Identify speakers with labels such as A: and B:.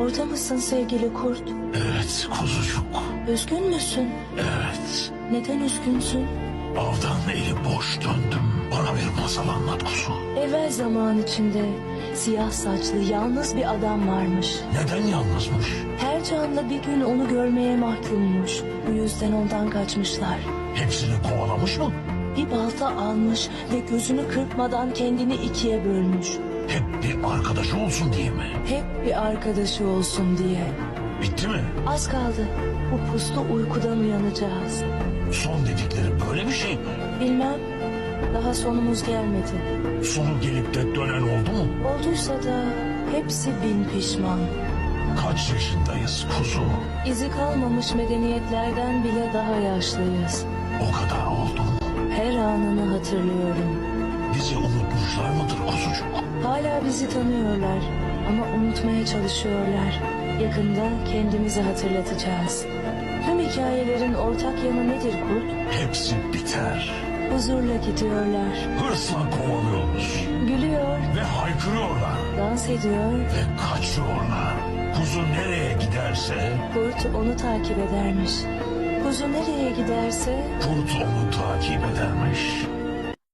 A: Orada mısın sevgili kurt?
B: Evet kuzucuk.
A: Üzgün müsün?
B: Evet.
A: Neden üzgünsün?
B: Avdan eli boş döndüm. Bana bir masal anlat kuzu.
A: Evvel zaman içinde siyah saçlı yalnız bir adam varmış.
B: Neden yalnızmış?
A: Her canlı bir gün onu görmeye mahkummuş. Bu yüzden ondan kaçmışlar.
B: Hepsini kovalamış mı?
A: Bir balta almış ve gözünü kırpmadan kendini ikiye bölmüş.
B: Hep bir arkadaşı olsun diye mi?
A: Hep bir arkadaşı olsun diye.
B: Bitti mi?
A: Az kaldı. Bu puslu uykudan uyanacağız.
B: Son dedikleri böyle bir şey mi?
A: Bilmem. Daha sonumuz gelmedi.
B: Sonu gelip de dönen oldu mu?
A: Olduysa da hepsi bin pişman.
B: Kaç yaşındayız kuzu?
A: İzi kalmamış medeniyetlerden bile daha yaşlıyız.
B: O kadar oldu mu?
A: Hatırlıyorum.
B: Bizi unutmuşlar mıdır kuzucuk?
A: Hala bizi tanıyorlar ama unutmaya çalışıyorlar. Yakında kendimizi hatırlatacağız. Tüm hikayelerin ortak yanı nedir kurt?
B: Hepsi biter.
A: Huzurla gidiyorlar.
B: Hırsla kovalıyoruz.
A: Gülüyor,
B: Ve haykırıyorlar.
A: dans ediyor.
B: Ve kaçıyorlar. Kuzu nereye giderse
A: Kurt onu takip edermiş. Kuzu nereye giderse
B: kurt onu takip edermiş.